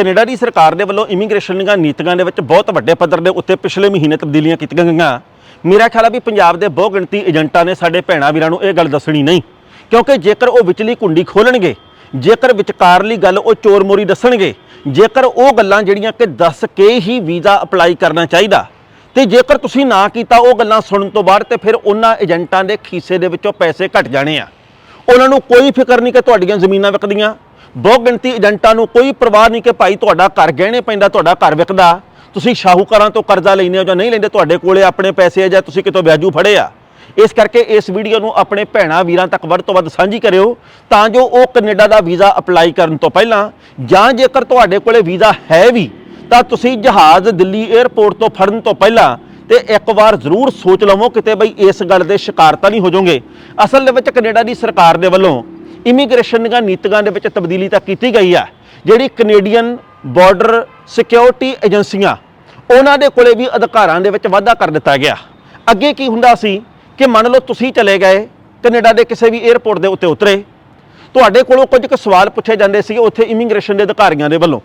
Canada ਦੀ ਸਰਕਾਰ ਦੇ ਵੱਲੋਂ ਇਮੀਗ੍ਰੇਸ਼ਨ ਦੀਆਂ ਨੀਤੀਆਂ ਦੇ ਵਿੱਚ ਬਹੁਤ ਵੱਡੇ ਪੱਧਰ ਦੇ ਉੱਤੇ ਪਿਛਲੇ ਮਹੀਨੇ ਤਬਦੀਲੀਆਂ ਕੀਤੀਆਂ ਗਈਆਂ। ਮੇਰਾ ਖਿਆਲ ਆ ਵੀ ਪੰਜਾਬ ਦੇ ਬਹੁ ਗਿਣਤੀ ਏਜੰਟਾਂ ਨੇ ਸਾਡੇ ਭੈਣਾਂ ਵੀਰਾਂ ਨੂੰ ਇਹ ਗੱਲ ਦੱਸਣੀ ਨਹੀਂ, ਕਿਉਂਕਿ ਜੇਕਰ ਉਹ ਵਿਚਲੀ ਕੁੰਡੀ ਖੋਲਣਗੇ, ਜੇਕਰ ਵਿਚਕਾਰਲੀ ਗੱਲ ਉਹ ਚੋਰ ਮੋਰੀ ਦੱਸਣਗੇ, ਜੇਕਰ ਉਹ ਗੱਲਾਂ ਜਿਹੜੀਆਂ ਕਿ ਦੱਸ ਕੇ ਹੀ ਵੀਜ਼ਾ ਅਪਲਾਈ ਕਰਨਾ ਚਾਹੀਦਾ, ਤੇ ਜੇਕਰ ਤੁਸੀਂ ਨਾ ਕੀਤਾ ਉਹ ਗੱਲਾਂ ਸੁਣਨ ਤੋਂ ਬਾਅਦ ਤੇ ਫਿਰ ਉਹਨਾਂ ਏਜੰਟਾਂ ਦੇ ਖੀਸੇ ਦੇ ਵਿੱਚੋਂ ਪੈਸੇ ਘਟ ਜਾਣੇ ਆ। ਉਹਨਾਂ ਨੂੰ ਕੋਈ ਫਿਕਰ ਨਹੀਂ ਕਿ ਤੁਹਾਡੀਆਂ ਜ਼ਮੀਨਾਂ ਵਿਕਦੀਆਂ ਬਹੁ ਗਿਣਤੀ ਏਜੰਟਾਂ ਨੂੰ ਕੋਈ ਪਰਵਾਹ ਨਹੀਂ ਕਿ ਭਾਈ ਤੁਹਾਡਾ ਘਰ ਗਹਿਣੇ ਪੈਂਦਾ, ਤੁਹਾਡਾ ਘਰ ਵਿਕਦਾ। ਤੁਸੀਂ ਸ਼ਾਹੂਕਾਰਾਂ ਤੋਂ ਕਰਜ਼ਾ ਲੈਂਦੇ ਹੋ ਜਾਂ ਨਹੀਂ ਲੈਂਦੇ, ਤੁਹਾਡੇ ਕੋਲੇ ਆਪਣੇ ਪੈਸੇ ਆ ਜਾਂ ਤੁਸੀਂ ਕਿਤੋਂ ਵਿਆਜੂ ਫੜੇ ਆ। ਇਸ ਕਰਕੇ ਇਸ ਵੀਡੀਓ ਨੂੰ ਆਪਣੇ ਭੈਣਾਂ ਵੀਰਾਂ ਤੱਕ ਵੱਧ ਤੋਂ ਵੱਧ ਸਾਂਝੀ ਕਰਿਓ ਤਾਂ ਜੋ ਉਹ ਕੈਨੇਡਾ ਦਾ ਵੀਜ਼ਾ ਅਪਲਾਈ ਕਰਨ ਤੋਂ ਪਹਿਲਾਂ ਜਾਂ ਜੇਕਰ ਤੁਹਾਡੇ ਕੋਲੇ ਵੀਜ਼ਾ ਹੈ ਵੀ, ਤਾਂ ਤੁਸੀਂ ਜਹਾਜ਼ ਦਿੱਲੀ 에ਅਰਪੋਰਟ ਤੋਂ ਫੜਨ ਤੋਂ ਪਹਿਲਾਂ ਤੇ ਇੱਕ ਵਾਰ ਜ਼ਰੂਰ ਸੋਚ ਲਵੋ ਕਿਤੇ ਬਈ ਇਸ ਗੱਲ ਦੇ ਸ਼ਿਕਾਰ ਤਾਂ ਨਹੀਂ ਹੋ ਜਾਓਗੇ। ਅਸਲ ਦੇ ਵਿੱਚ ਕੈਨੇਡਾ ਦੀ ਸਰਕਾਰ ਦੇ ਵੱਲੋਂ ਇਮੀਗ੍ਰੇਸ਼ਨ ਦੀਆਂ ਨੀਤੀਆਂ ਦੇ ਵਿੱਚ ਤਬਦੀਲੀ ਤਾਂ ਕੀਤੀ ਗਈ ਆ। ਜਿਹੜੀ ਕੈਨੇਡੀਅਨ ਬਾਰਡਰ ਸਿਕਿਉਰਿਟੀ ਏਜੰਸੀਆਂ ਉਹਨਾਂ ਦੇ ਕੋਲੇ ਵੀ ਅਧਿਕਾਰਾਂ ਦੇ ਵਿੱਚ ਵਾਧਾ ਕਰ ਦਿੱਤਾ ਗਿਆ। ਅੱਗੇ ਕੀ ਹੁੰਦਾ ਸੀ ਕਿ ਮੰਨ ਲਓ ਤੁਸੀਂ ਚਲੇ ਗਏ ਕੈਨੇਡਾ ਦੇ ਕਿਸੇ ਵੀ 에ਅਰਪੋਰਟ ਦੇ ਉੱਤੇ ਉਤਰੇ। ਤੁਹਾਡੇ ਕੋਲੋਂ ਕੁਝ ਕੁ ਸਵਾਲ ਪੁੱਛੇ ਜਾਂਦੇ ਸੀ ਉੱਥੇ ਇਮੀਗ੍ਰੇਸ਼ਨ ਦੇ ਅਧਿਕਾਰੀਆਂ ਦੇ ਵੱਲੋਂ।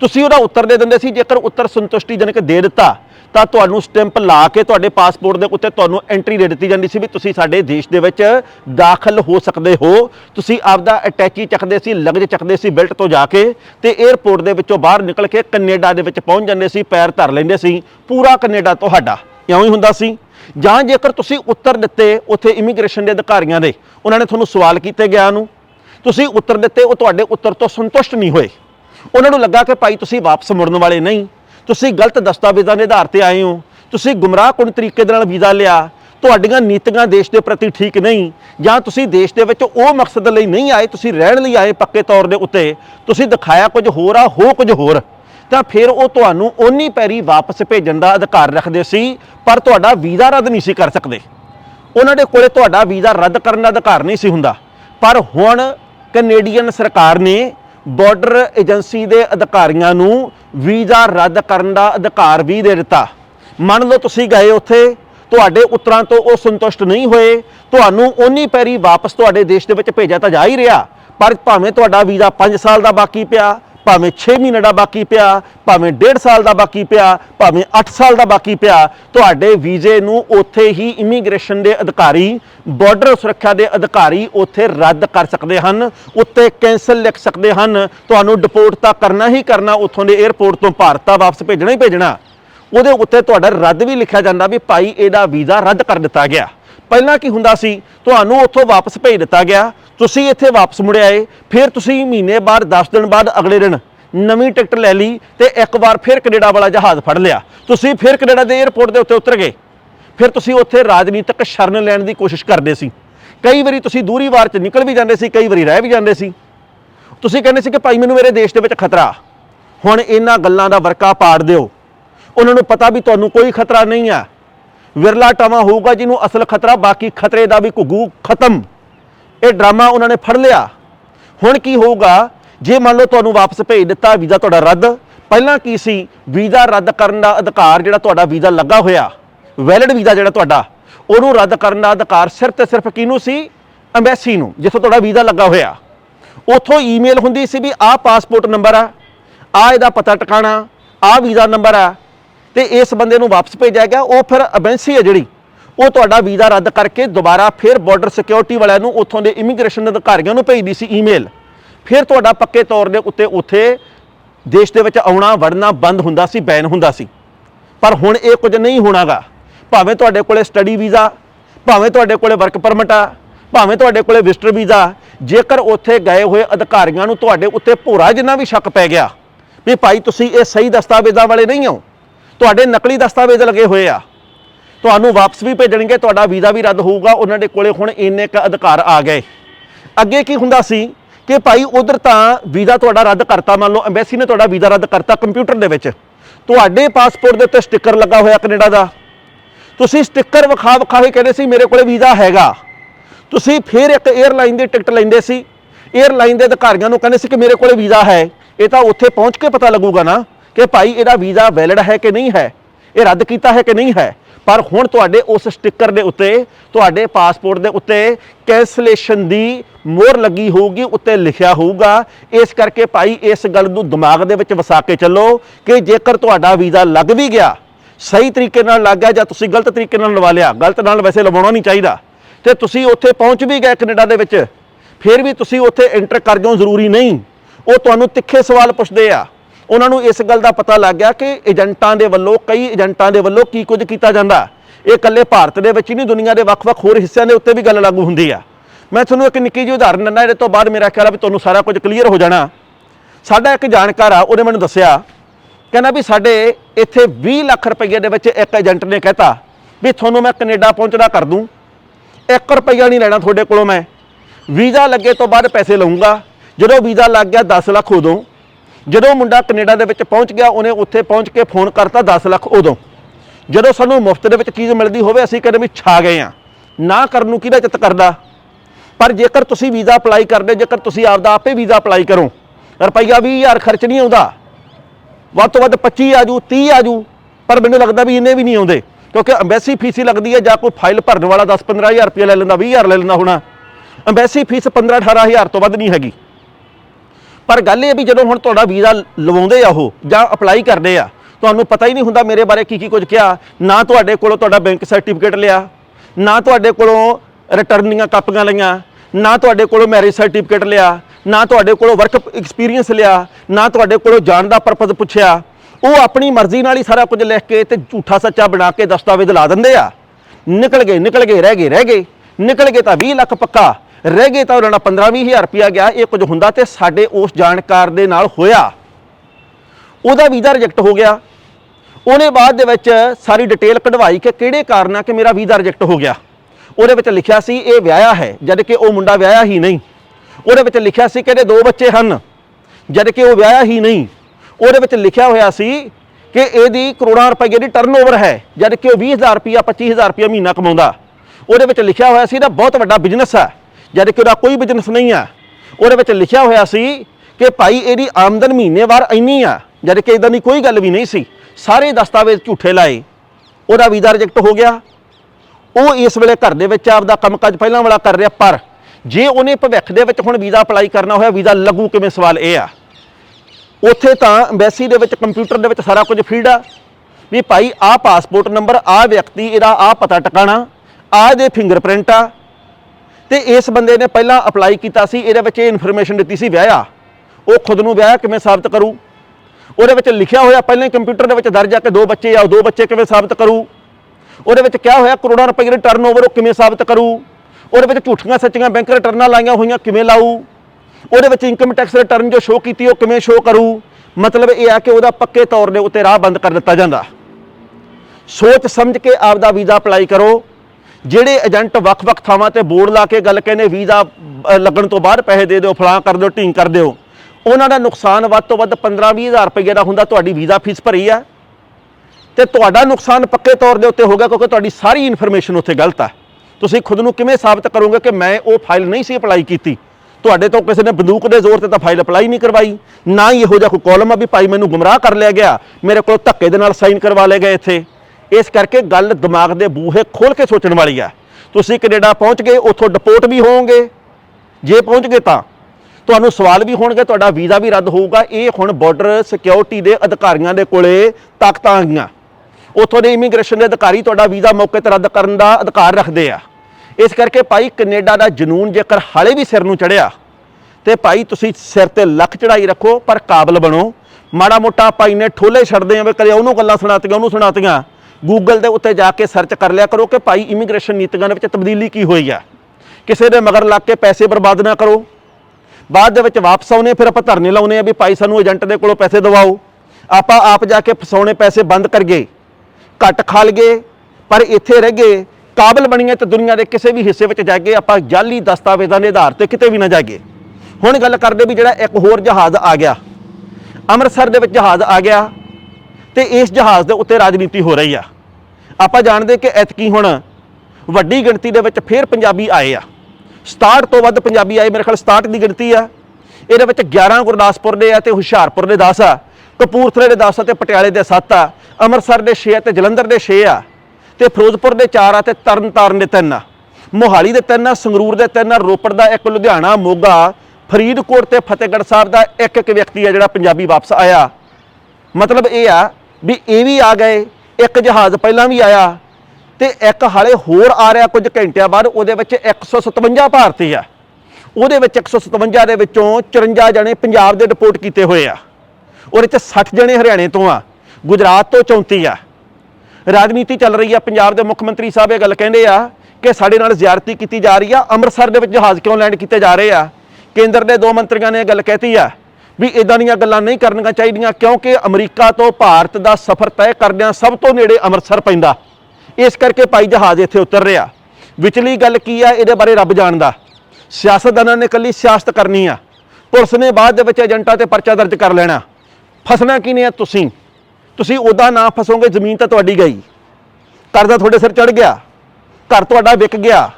ਤੁਸੀਂ ਉਹਦਾ ਉੱਤਰ ਦੇ ਦਿੰਦੇ ਸੀ, ਜੇਕਰ ਉੱਤਰ ਸੰਤੁਸ਼ਟੀਜਨਕ ਦੇ ਦਿੱਤਾ, ਤਾਂ ਤੁਹਾਨੂੰ ਸਟੈਂਪ ਲਾ ਕੇ ਤੁਹਾਡੇ ਪਾਸਪੋਰਟ ਦੇ ਉੱਤੇ ਤੁਹਾਨੂੰ ਐਂਟਰੀ ਦੇ ਦਿੱਤੀ ਜਾਂਦੀ ਸੀ ਵੀ ਤੁਸੀਂ ਸਾਡੇ ਦੇਸ਼ ਦੇ ਵਿੱਚ ਦਾਖਲ ਹੋ ਸਕਦੇ ਹੋ। ਤੁਸੀਂ ਆਪਦਾ ਅਟੈਚੀ ਚੱਕਦੇ ਸੀ, ਲਗਜ ਚੱਕਦੇ ਸੀ ਬੈਲਟ ਤੋਂ ਜਾ ਕੇ ਤੇ 에ਅਰਪੋਰਟ ਦੇ ਵਿੱਚੋਂ ਬਾਹਰ ਨਿਕਲ ਕੇ ਕੈਨੇਡਾ ਦੇ ਵਿੱਚ ਪਹੁੰਚ ਜਾਂਦੇ ਸੀ, ਪੈਰ ਧਰ ਲੈਂਦੇ ਸੀ। ਪੂਰਾ ਕੈਨੇਡਾ ਤੁਹਾਡਾ ਇਉਂ ਹੀ ਹੁੰਦਾ ਸੀ। ਜਾਂ ਜੇਕਰ ਤੁਸੀਂ ਉੱਤਰ ਦਿੱਤੇ ਉੱਥੇ ਇਮੀਗ੍ਰੇਸ਼ਨ ਦੇ ਅਧਿਕਾਰੀਆਂ ਦੇ, ਉਹਨਾਂ ਨੇ ਤੁਹਾਨੂੰ ਸਵਾਲ ਕੀਤੇ ਗਿਆ ਨੂੰ। ਤੁਸੀਂ ਉੱਤਰ ਦਿੱਤੇ, ਉਹ ਤੁਹਾਡੇ ਉੱਤਰ ਤੋਂ ਸੰਤੁਸ਼ਟ ਨਹੀਂ ਹੋਏ। ਉਹਨਾਂ ਨੂੰ ਲੱਗਾ ਕਿ ਭਾਈ ਤੁਸੀਂ ਵਾਪਸ ਮੁੜਨ ਵਾਲੇ ਨਹੀਂ। ਤੁਸੀਂ ਗਲਤ ਦਸਤਾਵੇਜ਼ਾਂ ਦੇ ਆਧਾਰ ਤੇ ਆਏ ਹੋ। ਤੁਸੀਂ ਗੁੰਮਰਾਹਕੁਨ ਤਰੀਕੇ ਦੇ ਨਾਲ ਵੀਜ਼ਾ ਲਿਆ। ਤੁਹਾਡੀਆਂ ਨੀਤੀਆਂ ਦੇਸ਼ ਦੇ ਪ੍ਰਤੀ ਠੀਕ ਨਹੀਂ। ਜਾਂ ਤੁਸੀਂ ਦੇਸ਼ ਦੇ ਵਿੱਚ ਉਹ ਮਕਸਦ ਲਈ ਨਹੀਂ ਆਏ, ਤੁਸੀਂ ਰਹਿਣ ਲਈ ਆਏ ਪੱਕੇ ਤੌਰ ਦੇ ਉੱਤੇ। ਤੁਸੀਂ ਦਿਖਾਇਆ ਕੁਝ ਹੋਰ ਆ, ਹੋ ਕੁਝ ਹੋਰ। ਤਾਂ ਫਿਰ ਉਹ ਤੁਹਾਨੂੰ ਓਨੀ ਪੈਰੀ ਵਾਪਸ ਭੇਜਣ ਦਾ ਅਧਿਕਾਰ ਰੱਖਦੇ ਸੀ, ਪਰ ਤੁਹਾਡਾ ਵੀਜ਼ਾ ਰੱਦ ਨਹੀਂ ਸੀ ਕਰ ਸਕਦੇ। ਉਹਨਾਂ ਦੇ ਕੋਲੇ ਤੁਹਾਡਾ ਵੀਜ਼ਾ ਰੱਦ ਕਰਨ ਦਾ ਅਧਿਕਾਰ ਨਹੀਂ ਸੀ ਹੁੰਦਾ। ਪਰ ਹੁਣ ਕੈਨੇਡੀਅਨ ਸਰਕਾਰ ਨੇ ਬਾਰਡਰ ਏਜੰਸੀ ਦੇ ਅਧਿਕਾਰੀਆਂ ਨੂੰ ਵੀਜ਼ਾ ਰੱਦ ਕਰਨ ਦਾ ਅਧਿਕਾਰ ਵੀ ਦੇ ਦਿੱਤਾ। ਮੰਨ ਲਓ ਤੁਸੀਂ ਗਏ ਉੱਥੇ, ਤੁਹਾਡੇ ਉੱਤਰਾਂ ਤੋਂ ਉਹ ਸੰਤੁਸ਼ਟ ਨਹੀਂ ਹੋਏ, ਤੁਹਾਨੂੰ ਉਨੀ ਪੈਰੀ ਵਾਪਸ ਤੁਹਾਡੇ ਦੇਸ਼ ਦੇ ਵਿੱਚ ਭੇਜਿਆ ਤਾਂ ਜਾ ਹੀ ਰਿਹਾ, ਪਰ ਭਾਵੇਂ ਤੁਹਾਡਾ ਵੀਜ਼ਾ 5 ਸਾਲ ਦਾ ਬਾਕੀ ਪਿਆ ਭਾਵੇਂ 6 ਮਹੀਨੇ ਦਾ ਬਾਕੀ ਪਿਆ, ਭਾਵੇਂ 1.5 ਸਾਲ ਦਾ ਬਾਕੀ ਪਿਆ, ਭਾਵੇਂ 8 ਸਾਲ ਦਾ ਬਾਕੀ ਪਿਆ, ਤੁਹਾਡੇ ਵੀਜ਼ੇ ਨੂੰ ਉੱਥੇ ਹੀ ਇਮੀਗ੍ਰੇਸ਼ਨ ਦੇ ਅਧਿਕਾਰੀ ਬਾਰਡਰ ਸੁਰੱਖਿਆ ਦੇ ਅਧਿਕਾਰੀ ਉੱਥੇ ਰੱਦ ਕਰ ਸਕਦੇ ਹਨ, ਉੱਤੇ ਕੈਂਸਲ ਲਿਖ ਸਕਦੇ ਹਨ, ਤੁਹਾਨੂੰ ਡਿਪੋਰਟ ਤਾਂ ਕਰਨਾ ਹੀ ਕਰਨਾ, ਉੱਥੋਂ ਦੇ 에ਅਰਪੋਰਟ ਤੋਂ ਭਾਰਤ ਤਾਂ ਵਾਪਸ ਭੇਜਣਾ ਹੀ ਭੇਜਣਾ। ਉਹਦੇ ਉੱਤੇ ਤੁਹਾਡਾ ਰੱਦ ਵੀ ਲਿਖਿਆ ਜਾਂਦਾ ਵੀ ਭਾਈ ਇਹਦਾ ਵੀਜ਼ਾ ਰੱਦ ਕਰ ਦਿੱਤਾ ਗਿਆ। ਪਹਿਲਾਂ ਕੀ ਹੁੰਦਾ ਸੀ? ਤੁਹਾਨੂੰ ਉੱਥੋਂ ਵਾਪਸ ਭੇਜ ਦਿੱਤਾ ਗਿਆ ਤੁਸੀਂ ਇੱਥੇ ਵਾਪਸ ਮੁੜ ਆਏ, ਫਿਰ ਤੁਸੀਂ ਮਹੀਨੇ ਬਾਅਦ 10 ਦਿਨ ਬਾਅਦ, ਅਗਲੇ ਦਿਨ ਨਵੀਂ ਟਿਕਟ ਲੈ ਲਈ ਤੇ ਇੱਕ ਵਾਰ ਫਿਰ ਕੈਨੇਡਾ ਵਾਲਾ ਜਹਾਜ਼ ਫੜ ਲਿਆ। ਤੁਸੀਂ ਫਿਰ ਕੈਨੇਡਾ ਦੇ 에ਅਰਪੋਰਟ ਦੇ ਉੱਤੇ ਉਤਰ ਗਏ। ਫਿਰ ਤੁਸੀਂ ਉੱਥੇ ਰਾਜਨੀਤਿਕ ਸ਼ਰਨ ਲੈਣ ਦੀ ਕੋਸ਼ਿਸ਼ ਕਰਦੇ ਸੀ। ਕਈ ਵਾਰੀ ਤੁਸੀਂ ਦੂਰੀ ਵਾਰ ਚ ਨਿਕਲ ਵੀ ਜਾਂਦੇ ਸੀ, ਕਈ ਵਾਰੀ ਰਹਿ ਵੀ ਜਾਂਦੇ ਸੀ। ਤੁਸੀਂ ਕਹਿੰਦੇ ਸੀ ਕਿ ਭਾਈ ਮੈਨੂੰ ਮੇਰੇ ਦੇਸ਼ ਦੇ ਵਿੱਚ ਖਤਰਾ। ਹੁਣ ਇਹਨਾਂ ਗੱਲਾਂ ਦਾ ਵਰਕਾ ਪਾੜ ਦਿਓ। ਉਹਨਾਂ ਨੂੰ ਪਤਾ ਵੀ ਤੁਹਾਨੂੰ ਕੋਈ ਖਤਰਾ ਨਹੀਂ ਆ। ਵਿਰਲਾ ਟਾਵਾ ਹੋਊਗਾ ਜਿਹਨੂੰ ਅਸਲ ਖਤਰਾ, ਬਾਕੀ ਖਤਰੇ ਦਾ ਵੀ ਘੁੱਗੂ ਖਤਮ। ਇਹ ਡਰਾਮਾ ਉਹਨਾਂ ਨੇ ਫੜ ਲਿਆ। ਹੁਣ ਕੀ ਹੋਊਗਾ? ਜੇ ਮੰਨ ਲਓ ਤੁਹਾਨੂੰ ਵਾਪਸ ਭੇਜ ਦਿੱਤਾ ਵੀਜ਼ਾ ਤੁਹਾਡਾ ਰੱਦ, ਪਹਿਲਾਂ ਕੀ ਸੀ? ਵੀਜ਼ਾ ਰੱਦ ਕਰਨ ਦਾ ਅਧਿਕਾਰ ਜਿਹੜਾ ਤੁਹਾਡਾ ਵੀਜ਼ਾ ਲੱਗਾ ਹੋਇਆ ਵੈਲਿਡ ਵੀਜ਼ਾ ਜਿਹੜਾ ਤੁਹਾਡਾ, ਉਹਨੂੰ ਰੱਦ ਕਰਨ ਦਾ ਅਧਿਕਾਰ ਸਿਰਫ ਤੇ ਸਿਰਫ ਕਿਹਨੂੰ ਸੀ? ਐਮਬੈਸੀ ਨੂੰ, ਜਿੱਥੋਂ ਤੁਹਾਡਾ ਵੀਜ਼ਾ ਲੱਗਾ ਹੋਇਆ। ਉਥੋਂ ਈਮੇਲ ਹੁੰਦੀ ਸੀ ਵੀ ਆਹ ਪਾਸਪੋਰਟ ਨੰਬਰ ਆ ਆ ਇਹਦਾ ਪਤਾ ਟਿਕਾਣਾ ਆ ਵੀਜ਼ਾ ਨੰਬਰ ਆ, ਤੇ ਇਸ ਬੰਦੇ ਨੂੰ ਵਾਪਸ ਭੇਜਿਆ ਗਿਆ, ਉਹ ਫਿਰ ਏਜੰਸੀ ਹੈ ਜਿਹੜੀ। ਉਹ ਤੁਹਾਡਾ ਵੀਜ਼ਾ ਰੱਦ ਕਰਕੇ ਦੁਬਾਰਾ ਫਿਰ ਬਾਰਡਰ ਸਿਕਿਉਰਿਟੀ ਵਾਲਿਆਂ ਨੂੰ ਉੱਥੋਂ ਦੇ ਇਮੀਗ੍ਰੇਸ਼ਨ ਅਧਿਕਾਰੀਆਂ ਨੂੰ ਭੇਜਦੀ ਸੀ ਈਮੇਲ ਫਿਰ ਤੁਹਾਡਾ ਪੱਕੇ ਤੌਰ ਦੇ ਉੱਤੇ ਉੱਥੇ ਦੇਸ਼ ਦੇ ਵਿੱਚ ਆਉਣਾ, ਵੜਨਾ ਬੰਦ ਹੁੰਦਾ ਸੀ, ਬੈਨ ਹੁੰਦਾ ਸੀ। ਪਰ ਹੁਣ ਇਹ ਕੁਝ ਨਹੀਂ ਹੋਣਾਗਾ। ਭਾਵੇਂ ਤੁਹਾਡੇ ਕੋਲੇ ਸਟੱਡੀ ਵੀਜ਼ਾ, ਭਾਵੇਂ ਤੁਹਾਡੇ ਕੋਲੇ ਵਰਕ ਪਰਮਿਟ ਆ, ਭਾਵੇਂ ਤੁਹਾਡੇ ਕੋਲੇ ਵਿਜ਼ਟਰ ਵੀਜ਼ਾ, ਜੇਕਰ ਉੱਥੇ ਗਏ ਹੋਏ ਅਧਿਕਾਰੀਆਂ ਨੂੰ ਤੁਹਾਡੇ ਉੱਤੇ ਭੋਰਾ ਜਿੰਨਾ ਵੀ ਸ਼ੱਕ ਪੈ ਗਿਆ, ਵੀ ਭਾਈ ਤੁਸੀਂ ਇਹ ਸਹੀ ਦਸਤਾਵੇਜ਼ਾਂ ਵਾਲੇ ਨਹੀਂ ਹੋ, ਤੁਹਾਡੇ ਨਕਲੀ ਦਸਤਾਵੇਜ਼ ਲੱਗੇ ਹੋਏ ਆ। ਤੁਹਾਨੂੰ ਵਾਪਸ ਵੀ ਭੇਜਣਗੇ, ਤੁਹਾਡਾ ਵੀਜ਼ਾ ਵੀ ਰੱਦ ਹੋਊਗਾ, ਉਹਨਾਂ ਦੇ ਕੋਲੇ ਹੁਣ ਇੰਨੇ ਕ ਅਧਿਕਾਰ ਆ ਗਏ। ਅੱਗੇ ਕੀ ਹੁੰਦਾ ਸੀ ਕਿ ਭਾਈ ਉਧਰ ਤਾਂ ਵੀਜ਼ਾ ਤੁਹਾਡਾ ਰੱਦ ਕਰਤਾ, ਮੰਨ ਲਓ ਐਮਬੈਸੀ ਨੇ ਤੁਹਾਡਾ ਵੀਜ਼ਾ ਰੱਦ ਕਰਤਾ ਕੰਪਿਊਟਰ ਦੇ ਵਿੱਚ। ਤੁਹਾਡੇ ਪਾਸਪੋਰਟ ਦੇ ਉੱਤੇ ਸਟicker ਲੱਗਾ ਹੋਇਆ ਕੈਨੇਡਾ ਦਾ। ਤੁਸੀਂ ਸਟicker ਵਿਖਾ ਵਿਖਾ ਕੇ ਕਹਿੰਦੇ ਸੀ, ਮੇਰੇ ਕੋਲੇ ਵੀਜ਼ਾ ਹੈਗਾ। ਤੁਸੀਂ ਫਿਰ ਇੱਕ 에ਅਰਲਾਈਨ ਦੀ ਟਿਕਟ ਲੈਂਦੇ ਸੀ। 에ਅਰਲਾਈਨ ਦੇ ਅਧਿਕਾਰੀਆਂ ਨੂੰ ਕਹਿੰਦੇ ਸੀ ਕਿ ਮੇਰੇ ਕੋਲੇ ਵੀਜ਼ਾ ਹੈ। ਇਹ ਤਾਂ ਉੱਥੇ ਪਹੁੰਚ ਕੇ ਪਤਾ ਲੱਗੂਗਾ ਨਾ ਕਿ ਭਾਈ ਇਹਦਾ ਵੀਜ਼ਾ ਵੈਲਿਡ ਹੈ ਕਿ ਨਹੀਂ ਹੈ? ਇਹ ਰੱਦ ਕੀਤਾ ਹੈ ਕਿ ਨਹੀਂ ਹੈ? ਪਰ ਹੁਣ ਤੁਹਾਡੇ ਉਸ ਸਟicker ਦੇ ਉੱਤੇ, ਤੁਹਾਡੇ ਪਾਸਪੋਰਟ ਦੇ ਉੱਤੇ ਕੈਂਸਲੇਸ਼ਨ ਦੀ ਮੋਹਰ ਲੱਗੀ ਹੋਊਗੀ, ਉੱਤੇ ਲਿਖਿਆ ਹੋਊਗਾ। ਇਸ ਕਰਕੇ ਭਾਈ ਇਸ ਗੱਲ ਨੂੰ ਦਿਮਾਗ ਦੇ ਵਿੱਚ ਵਸਾ ਕੇ ਚੱਲੋ ਕਿ ਜੇਕਰ ਤੁਹਾਡਾ ਵੀਜ਼ਾ ਲੱਗ ਵੀ ਗਿਆ, ਸਹੀ ਤਰੀਕੇ ਨਾਲ ਲੱਗ ਗਿਆ ਜਾਂ ਤੁਸੀਂ ਗਲਤ ਤਰੀਕੇ ਨਾਲ ਲਵਾ ਲਿਆ, ਗਲਤ ਨਾਲ ਵੈਸੇ ਲਵਾਉਣਾ ਨਹੀਂ ਚਾਹੀਦਾ, ਤੇ ਤੁਸੀਂ ਉੱਥੇ ਪਹੁੰਚ ਵੀ ਗਏ ਕੈਨੇਡਾ ਦੇ ਵਿੱਚ, ਫਿਰ ਵੀ ਤੁਸੀਂ ਉੱਥੇ ਐਂਟਰ ਕਰ ਜਾਓ ਜ਼ਰੂਰੀ ਨਹੀਂ। ਉਹ ਤੁਹਾਨੂੰ ਤਿੱਖੇ ਸਵਾਲ ਪੁੱਛਦੇ ਆ। ਉਹਨਾਂ ਨੂੰ ਇਸ ਗੱਲ ਦਾ ਪਤਾ ਲੱਗ ਗਿਆ ਕਿ ਏਜੰਟਾਂ ਦੇ ਵੱਲੋਂ, ਕਈ ਏਜੰਟਾਂ ਦੇ ਵੱਲੋਂ ਕੀ ਕੁਝ ਕੀਤਾ ਜਾਂਦਾ। ਇਹ ਇਕੱਲੇ ਭਾਰਤ ਦੇ ਵਿੱਚ ਹੀ ਨਹੀਂ, ਦੁਨੀਆ ਦੇ ਵੱਖ-ਵੱਖ ਹੋਰ ਹਿੱਸਿਆਂ ਦੇ ਉੱਤੇ ਵੀ ਗੱਲ ਲਾਗੂ ਹੁੰਦੀ ਆ। ਮੈਂ ਤੁਹਾਨੂੰ ਇੱਕ ਨਿੱਕੀ ਜਿਹੀ ਉਦਾਹਰਨ ਦਿੰਦਾ, ਇਹਦੇ ਤੋਂ ਬਾਅਦ ਮੇਰਾ ਖਿਆਲ ਆ ਵੀ ਤੁਹਾਨੂੰ ਸਾਰਾ ਕੁਝ ਕਲੀਅਰ ਹੋ ਜਾਣਾ। ਸਾਡਾ ਇੱਕ ਜਾਣਕਾਰ ਆ, ਉਹਨੇ ਮੈਨੂੰ ਦੱਸਿਆ, ਕਹਿੰਦਾ ਵੀ ਸਾਡੇ ਇੱਥੇ 20 ਲੱਖ ਰੁਪਏ ਦੇ ਵਿੱਚ ਇੱਕ ਏਜੰਟ ਨੇ ਕਹਿਤਾ ਵੀ ਤੁਹਾਨੂੰ ਮੈਂ ਕੈਨੇਡਾ ਪਹੁੰਚਣਾ ਕਰ ਦੂੰ। 1 ਰੁਪਈਆ ਨਹੀਂ ਲੈਣਾ ਤੁਹਾਡੇ ਕੋਲੋਂ ਮੈਂ। ਵੀਜ਼ਾ ਲੱਗੇ ਤੋਂ ਬਾਅਦ ਪੈਸੇ ਲਵਾਂਗਾ ਜਦੋਂ ਵੀਜ਼ਾ ਲੱਗ ਗਿਆ 10 ਲੱਖ ਉਦੋਂ। ਜਦੋਂ ਮੁੰਡਾ ਕੈਨੇਡਾ ਦੇ ਵਿੱਚ ਪਹੁੰਚ ਗਿਆ, ਉਹਨੇ ਉੱਥੇ ਪਹੁੰਚ ਕੇ ਫੋਨ ਕਰਤਾ 10 ਲੱਖ ਉਦੋਂ। ਜਦੋਂ ਸਾਨੂੰ ਮੁਫਤ ਦੇ ਵਿੱਚ ਚੀਜ਼ ਮਿਲਦੀ ਹੋਵੇ, ਅਸੀਂ ਕਹਿੰਦੇ ਵੀ ਛਾ ਗਏ ਆ ਨਾ ਕਰਨ ਨੂੰ ਕਿਹਦਾ ਚਿੱਤ ਕਰਦਾ? ਪਰ ਜੇਕਰ ਤੁਸੀਂ ਵੀਜ਼ਾ ਅਪਲਾਈ ਕਰਦੇ, ਜੇਕਰ ਤੁਸੀਂ ਆਪਦਾ ਆਪੇ ਵੀਜ਼ਾ ਅਪਲਾਈ ਕਰੋ, ਰੁਪਈਆ 20000 ਖਰਚ ਨਹੀਂ ਆਉਂਦਾ। ਵੱਧ ਤੋਂ ਵੱਧ 25 ਆਜੂ 30 ਆਜੂ ਪਰ ਮੈਨੂੰ ਲੱਗਦਾ ਵੀ ਇੰਨੇ ਵੀ ਨਹੀਂ ਆਉਂਦੇ, ਕਿਉਂਕਿ ਐਮਬੈਸੀ ਫੀਸ ਹੀ ਲੱਗਦੀ ਹੈ, ਜਾਂ ਕੋਈ ਫਾਈਲ ਭਰਨ ਵਾਲਾ 10 15000 ਰੁਪਏ ਲੈ ਲੈਂਦਾ 20000 ਲੈ ਲੈਂਦਾ ਹੋਣਾ। ਐਮਬੈਸੀ ਫੀਸ 15 18000 ਤੋਂ ਵੱਧ ਨਹੀਂ ਹੈਗੀ। ਪਰ ਗੱਲ ਇਹ ਵੀ ਜਦੋਂ ਹੁਣ ਤੁਹਾਡਾ ਵੀਜ਼ਾ ਲਵਾਉਂਦੇ ਆ ਉਹ ਜਾਂ ਅਪਲਾਈ ਕਰਦੇ ਆ, ਤੁਹਾਨੂੰ ਪਤਾ ਹੀ ਨਹੀਂ ਹੁੰਦਾ ਮੇਰੇ ਬਾਰੇ ਕੀ ਕੀ ਕੁਝ ਕਿਹਾ, ਨਾ ਤੁਹਾਡੇ ਕੋਲੋਂ ਤੁਹਾਡਾ ਬੈਂਕ ਸਰਟੀਫਿਕੇਟ ਲਿਆ, ਨਾ ਤੁਹਾਡੇ ਕੋਲੋਂ ਰਿਟਰਨ ਦੀਆਂ ਕਾਪੀਆਂ ਲਈਆਂ, ਨਾ ਤੁਹਾਡੇ ਕੋਲੋਂ ਮੈਰਿਜ ਸਰਟੀਫਿਕੇਟ ਲਿਆ, ਨਾ ਤੁਹਾਡੇ ਕੋਲੋਂ ਵਰਕ ਐਕਸਪੀਰੀਅੰਸ ਲਿਆ, ਨਾ ਤੁਹਾਡੇ ਕੋਲੋਂ ਜਾਣ ਦਾ ਪਰਪਸ ਪੁੱਛਿਆ, ਉਹ ਆਪਣੀ ਮਰਜ਼ੀ ਨਾਲ ਹੀ ਸਾਰਾ ਕੁਝ ਲਿਖ ਕੇ ਤੇ ਝੂਠਾ ਸੱਚਾ ਬਣਾ ਕੇ ਦਸਤਾਵੇਜ਼ ਲਾ ਦਿੰਦੇ ਆ। ਨਿਕਲ ਗਏ ਨਿਕਲ ਗਏ, ਰਹਿ ਗਏ ਰਹਿ ਗਏ, ਨਿਕਲ ਗਏ ਤਾਂ 20 ਲੱਖ ਪੱਕਾ। ਰਹਿ ਗਏ ਤਾਂ ਉਹਨਾਂ ਦਾ 15 ਹਜ਼ਾਰ ਰੁਪਇਆ ਗਿਆ। ਇਹ ਕੁਝ ਹੁੰਦਾ ਤੇ ਸਾਡੇ ਉਸ ਜਾਣਕਾਰ ਦੇ ਨਾਲ ਹੋਇਆ। ਉਹਦਾ ਵੀਜ਼ਾ ਰਿਜੈਕਟ ਹੋ ਗਿਆ। ਉਹਨੇ ਬਾਅਦ ਦੇ ਵਿੱਚ ਸਾਰੀ ਡਿਟੇਲ ਕਢਵਾਈ ਕਿ ਕਿਹੜੇ ਕਾਰਨਾਂ ਕਿ ਮੇਰਾ ਵੀਜ਼ਾ ਰਿਜੈਕਟ ਹੋ ਗਿਆ। ਉਹਦੇ ਵਿੱਚ ਲਿਖਿਆ ਸੀ, ਇਹ ਵਿਆਹਿਆ ਹੈ, ਜਦ ਕਿ ਉਹ ਮੁੰਡਾ ਵਿਆਹਿਆ ਹੀ ਨਹੀਂ। ਉਹਦੇ ਵਿੱਚ ਲਿਖਿਆ ਸੀ ਕਿ ਇਹਦੇ ਦੋ ਬੱਚੇ ਹਨ, ਜਦ ਕਿ ਉਹ ਵਿਆਹਿਆ ਹੀ ਨਹੀਂ। ਉਹਦੇ ਵਿੱਚ ਲਿਖਿਆ ਹੋਇਆ ਸੀ ਕਿ ਇਹਦੀ ਕਰੋੜਾਂ ਰੁਪਏ ਦੀ ਟਰਨਓਵਰ ਹੈ, ਜਦ ਕਿ ਉਹ 20000 ਰੁਪਇਆ 25000 ਰੁਪਇਆ ਮਹੀਨਾ ਕਮਾਉਂਦਾ। ਉਹਦੇ ਵਿੱਚ ਲਿਖਿਆ ਹੋਇਆ ਸੀ, ਇਹਦਾ ਬਹੁਤ ਵੱਡਾ ਬਿਜ਼ਨਸ ਹੈ। ਜਦ ਕਿ ਉਹਦਾ ਕੋਈ ਬਿਜ਼ਨਸ ਨਹੀਂ ਆ। ਉਹਦੇ ਵਿੱਚ ਲਿਖਿਆ ਹੋਇਆ ਸੀ ਕਿ ਭਾਈ ਇਹਦੀ ਆਮਦਨ ਮਹੀਨੇਵਾਰ ਇੰਨੀ ਆ, ਜਦ ਕਿ ਇਦਾਂ ਦੀ ਕੋਈ ਗੱਲ ਵੀ ਨਹੀਂ ਸੀ। ਸਾਰੇ ਦਸਤਾਵੇਜ਼ ਝੂਠੇ ਲਾਏ। ਉਹਦਾ ਵੀਜ਼ਾ ਰਿਜੈਕਟ ਹੋ ਗਿਆ। ਉਹ ਇਸ ਵੇਲੇ ਘਰ ਦੇ ਵਿੱਚ ਆਪਦਾ ਕੰਮਕਾਜ ਪਹਿਲਾਂ ਵਾਲਾ ਕਰ ਰਿਹਾ, ਪਰ ਜੇ ਉਹਨੇ ਭਵਿੱਖ ਦੇ ਵਿੱਚ ਹੁਣ ਵੀਜ਼ਾ ਅਪਲਾਈ ਕਰਨਾ ਹੋਇਆ, ਵੀਜ਼ਾ ਲੱਗੂ ਕਿਵੇਂ ਸਵਾਲ ਇਹ ਆ। ਉੱਥੇ ਤਾਂ ਐਮਬੈਸੀ ਦੇ ਵਿੱਚ ਕੰਪਿਊਟਰ ਦੇ ਵਿੱਚ ਸਾਰਾ ਕੁਝ ਫੀਡ ਆ। ਵੀ ਭਾਈ ਆਹ ਪਾਸਪੋਰਟ ਨੰਬਰ ਆਹ ਵਿਅਕਤੀ, ਇਹਦਾ ਆਹ ਪਤਾ ਟਿਕਾਣਾ, ਆਹ ਦੇ ਫਿੰਗਰਪ੍ਰਿੰਟ ਆ। ਤੇ ਇਸ ਬੰਦੇ ਨੇ ਪਹਿਲਾਂ ਅਪਲਾਈ ਕੀਤਾ ਸੀ, ਇਹਦੇ ਵਿੱਚ ਇਹ ਇਨਫੋਰਮੇਸ਼ਨ ਦਿੱਤੀ ਸੀ ਵਿਆਹਿਆ। ਉਹ ਖੁਦ ਨੂੰ ਵਿਆਹਿਆ, ਕਿਵੇਂ ਸਾਬਤ ਕਰੂ? ਉਹਦੇ ਵਿੱਚ ਲਿਖਿਆ ਹੋਇਆ, ਪਹਿਲਾਂ ਹੀ ਕੰਪਿਊਟਰ ਦੇ ਵਿੱਚ ਦਰਜ ਆ ਕੇ ਦੋ ਬੱਚੇ ਆ, ਦੋ ਬੱਚੇ ਕਿਵੇਂ ਸਾਬਤ ਕਰੂ? ਉਹਦੇ ਵਿੱਚ ਕਿਹਾ ਹੋਇਆ, ਕਰੋੜਾਂ ਰੁਪਏ ਦੇ ਟਰਨਓਵਰ ਉਹ ਕਿਵੇਂ ਸਾਬਤ ਕਰੂ? ਉਹਦੇ ਵਿੱਚ ਝੂਠੀਆਂ ਸੱਚੀਆਂ ਬੈਂਕ ਰਿਟਰਨਾਂ ਲਾਈਆਂ ਹੋਈਆਂ ਕਿਵੇਂ ਲਾਊ? ਉਹਦੇ ਵਿੱਚ ਇਨਕਮ ਟੈਕਸ ਰਿਟਰਨ ਜੋ ਸ਼ੋਅ ਕੀਤੀ, ਉਹ ਕਿਵੇਂ ਸ਼ੋਅ ਕਰੂ? ਮਤਲਬ ਇਹ ਆ ਕਿ ਉਹਦਾ ਪੱਕੇ ਤੌਰ ਦੇ ਉੱਤੇ ਰਾਹ ਬੰਦ ਕਰ ਦਿੱਤਾ ਜਾਂਦਾ। ਸੋਚ ਸਮਝ ਕੇ ਆਪਦਾ ਵੀਜ਼ਾ ਅਪਲਾਈ ਕਰੋ। ਜਿਹੜੇ ਏਜੰਟ ਵੱਖ-ਵੱਖ ਥਾਵਾਂ ਤੇ ਬੋਰਡ ਲਾ ਕੇ ਗੱਲ ਕਹਿੰਦੇ ਵੀਜ਼ਾ ਲੱਗਣ ਤੋਂ ਬਾਅਦ ਪੈਸੇ ਦੇ ਦਿਓ ਫਲਾਂ ਕਰ ਦਿਓ, ਢੀਂਗ ਕਰ ਦਿਓ, ਉਹਨਾਂ ਦਾ ਨੁਕਸਾਨ ਵੱਧ ਤੋਂ ਵੱਧ 15-20 ਹਜ਼ਾਰ ਰੁਪਏ ਦਾ ਹੁੰਦਾ, ਤੁਹਾਡੀ ਵੀਜ਼ਾ ਫੀਸ ਭਰੀ ਆ। ਤੇ ਤੁਹਾਡਾ ਨੁਕਸਾਨ ਪੱਕੇ ਤੌਰ ਦੇ ਉੱਤੇ ਹੋਗਾ ਕਿਉਂਕਿ ਤੁਹਾਡੀ ਸਾਰੀ ਇਨਫੋਰਮੇਸ਼ਨ ਉੱਥੇ ਗਲਤ ਆ। ਤੁਸੀਂ ਖੁਦ ਨੂੰ ਕਿਵੇਂ ਸਾਬਤ ਕਰੋਗੇ ਕਿ ਮੈਂ ਉਹ ਫਾਈਲ ਨਹੀਂ ਸੀ ਅਪਲਾਈ ਕੀਤੀ? ਤੁਹਾਡੇ ਤੋਂ ਕਿਸੇ ਨੇ ਬੰਦੂਕ ਦੇ ਜ਼ੋਰ ਤੇ ਤਾਂ ਫਾਈਲ ਅਪਲਾਈ ਨਹੀਂ ਕਰਵਾਈ, ਨਾ ਹੀ ਇਹੋ ਜਿਹਾ ਕੋਈ ਕਾਲਮ ਆ ਵੀ ਭਾਈ ਮੈਨੂੰ ਗੁੰਮਰਾਹ ਕਰ ਲਿਆ ਗਿਆ, ਮੇਰੇ ਕੋਲ ਧੱਕੇ ਦੇ ਨਾਲ ਸਾਈਨ ਕਰਵਾ ਲਏ ਗਏ ਇੱਥੇ। ਇਸ ਕਰਕੇ ਗੱਲ ਦਿਮਾਗ ਦੇ ਬੂਹੇ ਖੋਲ ਕੇ ਸੋਚਣ ਵਾਲੀ ਆ ਤੁਸੀਂ ਕੈਨੇਡਾ ਪਹੁੰਚ ਗਏ, ਉੱਥੋਂ ਡਿਪੋਰਟ ਵੀ ਹੋਵੋਗੇ। ਜੇ ਪਹੁੰਚ ਗਏ ਤਾਂ। ਤੁਹਾਨੂੰ ਸਵਾਲ ਵੀ ਹੋਣਗੇ, ਤੁਹਾਡਾ ਵੀਜ਼ਾ ਵੀ ਰੱਦ ਹੋਊਗਾ। ਇਹ ਹੁਣ ਬਾਰਡਰ ਸਿਕਿਉਰਿਟੀ ਦੇ ਅਧਿਕਾਰੀਆਂ ਦੇ ਕੋਲੇ ਤਾਕਤਾਂ ਆ ਗਈਆਂ ਉੱਥੋਂ ਦੇ ਇਮੀਗ੍ਰੇਸ਼ਨ ਦੇ ਅਧਿਕਾਰੀ ਤੁਹਾਡਾ ਵੀਜ਼ਾ ਮੌਕੇ ਤੇ ਰੱਦ ਕਰਨ ਦਾ ਅਧਿਕਾਰ ਰੱਖਦੇ ਆ। ਇਸ ਕਰਕੇ ਭਾਈ ਕੈਨੇਡਾ ਦਾ ਜਨੂਨ ਜੇਕਰ ਹਾਲੇ ਵੀ ਸਿਰ ਨੂੰ ਚੜਿਆ, ਤੇ ਭਾਈ ਤੁਸੀਂ ਸਿਰ ਤੇ ਲੱਖ ਚੜਾਈ ਰੱਖੋ, ਪਰ ਕਾਬਲ ਬਣੋ। ਮਾੜਾ ਮੋਟਾ ਭਾਈ ਨੇ ਠੋਲੇ ਛੱਡਦੇ ਆ ਵੀ ਕਦੇ ਉਹਨੂੰ ਗੱਲਾਂ ਸੁਣਾਤੀਆਂ, ਉਹਨੂੰ ਸੁਣਾਤੀਆਂ। ਗੂਗਲ ਦੇ ਉੱਤੇ ਜਾ ਕੇ ਸਰਚ ਕਰ ਲਿਆ ਕਰੋ ਕਿ ਭਾਈ ਇਮੀਗ੍ਰੇਸ਼ਨ ਨੀਤੀਆਂ ਦੇ ਵਿੱਚ ਤਬਦੀਲੀ ਕੀ ਹੋਈ ਆ। ਕਿਸੇ ਦੇ ਮਗਰ ਲੱਗ ਕੇ ਪੈਸੇ ਬਰਬਾਦ ਨਾ ਕਰੋ। ਬਾਅਦ ਦੇ ਵਿੱਚ ਵਾਪਸ ਆਉਨੇ ਫਿਰ ਆਪਾਂ ਧਰਨੇ ਲਾਉਨੇ ਆ ਵੀ ਭਾਈ ਸਾਨੂੰ ਏਜੰਟ ਦੇ ਕੋਲੋਂ ਪੈਸੇ ਦਿਵਾਓ। ਆਪਾਂ ਆਪ ਜਾ ਕੇ ਫਸਾਉਣੇ ਪੈਸੇ ਬੰਦ ਕਰ ਗਏ, ਘੱਟ ਖਾ ਲਗੇ, ਪਰ ਇੱਥੇ ਰਹਿ ਗਏ, ਕਾਬਲ ਬਣੀਏ ਤੇ ਦੁਨੀਆ ਦੇ ਕਿਸੇ ਵੀ ਹਿੱਸੇ ਵਿੱਚ ਜਾ ਕੇ ਆਪਾਂ ਜਾਲੀ ਦਸਤਾਵੇਜ਼ਾਂ ਦੇ ਆਧਾਰ ਤੇ ਕਿਤੇ ਵੀ ਨਾ ਜਾਗੇ। ਹੁਣ ਗੱਲ ਕਰਦੇ ਵੀ ਜਿਹੜਾ ਇੱਕ ਹੋਰ ਜਹਾਜ਼ ਆ ਗਿਆ, ਅੰਮ੍ਰਿਤਸਰ ਦੇ ਵਿੱਚ ਜਹਾਜ਼ ਆ ਗਿਆ ਤੇ ਇਸ ਜਹਾਜ਼ ਦੇ ਉੱਤੇ ਰਾਜਨੀਤੀ ਹੋ ਰਹੀ ਆ। ਆਪਾਂ ਜਾਣਦੇ ਕਿ ਐਤਕੀ ਹੁਣ ਵੱਡੀ ਗਿਣਤੀ ਦੇ ਵਿੱਚ ਫੇਰ ਪੰਜਾਬੀ ਆਏ ਆ। 67 ਤੋਂ ਵੱਧ ਪੰਜਾਬੀ ਆਏ, ਮੇਰੇ ਖਿਆਲ 67 ਦੀ ਗਿਣਤੀ ਆ। ਇਹਦੇ ਵਿੱਚ 11 ਗੁਰਦਾਸਪੁਰ ਦੇ ਆ ਤੇ ਹੁਸ਼ਿਆਰਪੁਰ ਦੇ 10 ਆ। ਕਪੂਰਥਲੇ ਦੇ 10 ਆ ਤੇ ਪਟਿਆਲੇ ਦੇ 7 ਆ। ਅੰਮ੍ਰਿਤਸਰ ਦੇ 6 ਆ ਤੇ ਜਲੰਧਰ ਦੇ 6 ਆ। ਤੇ ਫਿਰੋਜ਼ਪੁਰ ਦੇ 4 ਆ ਤੇ ਤਰਨਤਾਰਨ ਦੇ 3 ਆ। ਮੋਹਾਲੀ ਦੇ 3 ਆ, ਸੰਗਰੂਰ ਦੇ 3 ਆ, ਰੋਪੜ ਦਾ ਇੱਕ, ਲੁਧਿਆਣਾ, ਮੋਗਾ, ਫਰੀਦਕੋਟ ਤੇ ਫਤਿਹਗੜ੍ਹ ਸਾਹਿਬ ਦਾ ਇੱਕ ਇੱਕ ਵਿਅਕਤੀ ਆ ਜਿਹੜਾ ਪੰਜਾਬੀ ਵਾਪਸ ਆਇਆ। ਮਤਲਬ ਇਹ ਆ ਵੀ ਇਹ ਵੀ ਆ ਗਏ, ਇੱਕ ਜਹਾਜ਼ ਪਹਿਲਾਂ ਵੀ ਆਇਆ ਤੇ ਇੱਕ ਹਾਲੇ ਹੋਰ ਆ ਰਿਹਾ ਕੁਝ ਘੰਟਿਆਂ ਬਾਅਦ, ਉਹਦੇ ਵਿੱਚ 157 ਭਾਰਤੀ ਆ। ਉਹਦੇ ਵਿੱਚ 157 ਦੇ ਵਿੱਚੋਂ 54 ਜਣੇ ਪੰਜਾਬ ਦੇ ਰਿਪੋਰਟ ਕੀਤੇ ਹੋਏ ਆ। ਉਹਦੇ ਚ 60 ਜਣੇ ਹਰਿਆਣੇ ਤੋਂ ਆ, ਗੁਜਰਾਤ ਤੋਂ 34 ਆ। ਰਾਜਨੀਤੀ ਚੱਲ ਰਹੀ ਆ, ਪੰਜਾਬ ਦੇ ਮੁੱਖ ਮੰਤਰੀ ਸਾਹਿਬ ਇਹ ਗੱਲ ਕਹਿੰਦੇ ਆ ਕਿ ਸਾਡੇ ਨਾਲ ਜ਼ਿਆਰਤੀ ਕੀਤੀ ਜਾ ਰਹੀ ਆ, ਅੰਮ੍ਰਿਤਸਰ ਦੇ ਵਿੱਚ ਜਹਾਜ਼ ਕਿਉਂ ਲੈਂਡ ਕੀਤੇ ਜਾ ਰਹੇ ਆ। ਕੇਂਦਰ ਦੇ ਦੋ ਮੰਤਰੀਆਂ ਨੇ ਇਹ ਗੱਲ ਕਹਿਤੀ ਆ ਵੀ ਇਦਾਂ ਦੀਆਂ ਗੱਲਾਂ ਨਹੀਂ ਕਰਨੀਆਂ ਚਾਹੀਦੀਆਂ, ਕਿਉਂਕਿ ਅਮਰੀਕਾ ਤੋਂ ਭਾਰਤ ਦਾ ਸਫ਼ਰ ਤੈਅ ਕਰਦਿਆਂ ਸਭ ਤੋਂ ਨੇੜੇ ਅੰਮ੍ਰਿਤਸਰ ਪੈਂਦਾ। ਇਸ ਕਰਕੇ ਭਾਈ ਜਹਾਜ਼ ਇੱਥੇ ਉਤਰ ਰਿਹਾ। ਵਿਚਲੀ ਗੱਲ ਕੀ ਆ, ਇਹਦੇ ਬਾਰੇ ਰੱਬ ਜਾਣਦਾ। ਸਿਆਸਤਦਾਨਾਂ ਨੇ ਕੱਲੀ ਸਿਆਸਤ ਕਰਨੀ ਆ। ਪੁਲਿਸ ਨੇ ਬਾਅਦ ਦੇ ਵਿੱਚ ਏਜੰਟਾਂ ਤੇ ਪਰਚਾ ਦਰਜ ਕਰ ਲੈਣਾ। ਫਸਣਾ ਕੀ ਨੇ ਆ ਤੁਸੀਂ? ਤੁਸੀਂ ਉਦਾਂ ਨਾ ਫਸੋਗੇ, ਜ਼ਮੀਨ ਤਾਂ ਤੁਹਾਡੀ ਗਈ। ਕਰਜ਼ਾ ਤੁਹਾਡੇ ਸਿਰ ਚੜ ਗਿਆ। ਘਰ ਤੁਹਾਡਾ ਵਿਕ ਗਿਆ।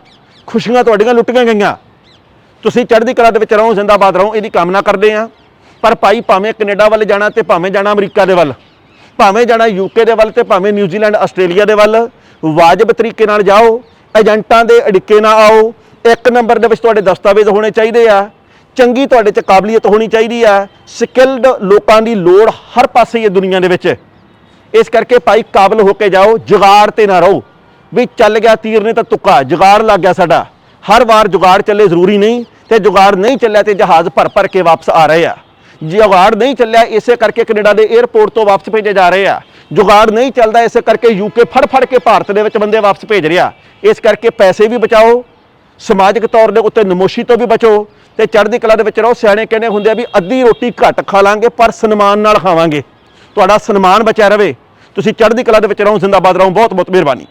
ਖੁਸ਼ੀਆਂ ਤੁਹਾਡੀਆਂ ਲੁੱਟੀਆਂ ਗਈਆਂ। ਤੁਸੀਂ ਚੜ੍ਹਦੀ ਕਲਾ ਦੇ ਵਿੱਚ ਰਹੋ, ਜ਼ਿੰਦਾਬਾਦ ਰਹੋ, ਇਹਦੀ ਕਾਮਨਾ ਕਰਦੇ ਆ। ਪਰ ਭਾਈ ਭਾਵੇਂ ਕੈਨੇਡਾ ਵੱਲ ਜਾਣਾ ਤੇ ਭਾਵੇਂ ਜਾਣਾ ਅਮਰੀਕਾ ਦੇ ਵੱਲ, ਭਾਵੇਂ ਜਾਣਾ ਯੂਕੇ ਦੇ ਵੱਲ ਤੇ ਭਾਵੇਂ ਨਿਊਜ਼ੀਲੈਂਡ ਆਸਟ੍ਰੇਲੀਆ ਦੇ ਵੱਲ, ਵਾਜਬ ਤਰੀਕੇ ਨਾਲ ਜਾਓ, ਏਜੰਟਾਂ ਦੇ ਅੜਿੱਕੇ ਨਾ ਆਓ। ਇੱਕ ਨੰਬਰ ਦੇ ਵਿੱਚ ਤੁਹਾਡੇ ਦਸਤਾਵੇਜ਼ ਹੋਣੇ ਚਾਹੀਦੇ ਆ, ਚੰਗੀ ਤੁਹਾਡੇ 'ਚ ਕਾਬਲੀਅਤ ਹੋਣੀ ਚਾਹੀਦੀ ਆ ਸਕਿਲਡ ਲੋਕਾਂ ਦੀ ਲੋੜ ਹਰ ਪਾਸੇ ਹੀ ਹੈ ਦੁਨੀਆ ਦੇ ਵਿੱਚ। ਇਸ ਕਰਕੇ ਭਾਈ ਕਾਬਲ ਹੋ ਕੇ ਜਾਓ, ਜੁਗਾੜ ਤੇ ਨਾ ਰਹੋ। ਵੀ ਚੱਲ ਗਿਆ ਤੀਰ ਨੇ ਤਾਂ ਤੁੱਕਾ, ਜੁਗਾੜ ਲੱਗ ਗਿਆ ਸਾਡਾ। ਹਰ ਵਾਰ ਜੁਗਾੜ ਚੱਲੇ ਜ਼ਰੂਰੀ ਨਹੀਂ ਤੇ ਜੁਗਾੜ ਨਹੀਂ ਚੱਲਿਆ ਤੇ ਜਹਾਜ਼ ਭਰ ਭਰ ਕੇ ਵਾਪਸ ਆ ਰਹੇ ਆ। ਜੁਗਾੜ ਨਹੀਂ ਚੱਲਿਆ, ਇਸੇ ਕਰਕੇ ਕੈਨੇਡਾ ਦੇ 에ਅਰਪੋਰਟ ਤੋਂ ਵਾਪਸ ਭੇਜੇ ਜਾ ਰਹੇ ਆ। ਜੁਗਾੜ ਨਹੀਂ ਚੱਲਦਾ, ਇਸੇ ਕਰਕੇ ਯੂਕੇ ਫੜ ਫੜ ਕੇ ਭਾਰਤ ਦੇ ਵਿੱਚ ਬੰਦੇ ਵਾਪਸ ਭੇਜ ਰਿਹਾ। ਇਸ ਕਰਕੇ ਪੈਸੇ ਵੀ ਬਚਾਓ, ਸਮਾਜਿਕ ਤੌਰ ਦੇ ਉੱਤੇ ਨਮੋਸ਼ੀ ਤੋਂ ਵੀ ਬਚੋ ਤੇ ਚੜ੍ਹਦੀ ਕਲਾ ਦੇ ਵਿੱਚ ਰਹੋ। ਸਿਆਣੇ ਕਹਿੰਦੇ ਹੁੰਦੇ ਆ ਵੀ ਅੱਧੀ ਰੋਟੀ ਘੱਟ ਖਾ ਲਾਂਗੇ, ਪਰ ਸਨਮਾਨ ਨਾਲ ਖਾਵਾਂਗੇ। ਤੁਹਾਡਾ ਸਨਮਾਨ ਬਚਿਆ ਰਵੇ। ਤੁਸੀਂ ਚੜ੍ਹਦੀ ਕਲਾ ਦੇ ਵਿੱਚ ਰਹੋ, ਜ਼ਿੰਦਾਬਾਦ ਰਹੋ ਬਹੁਤ ਬਹੁਤ ਮਿਹਰਬਾਨੀ।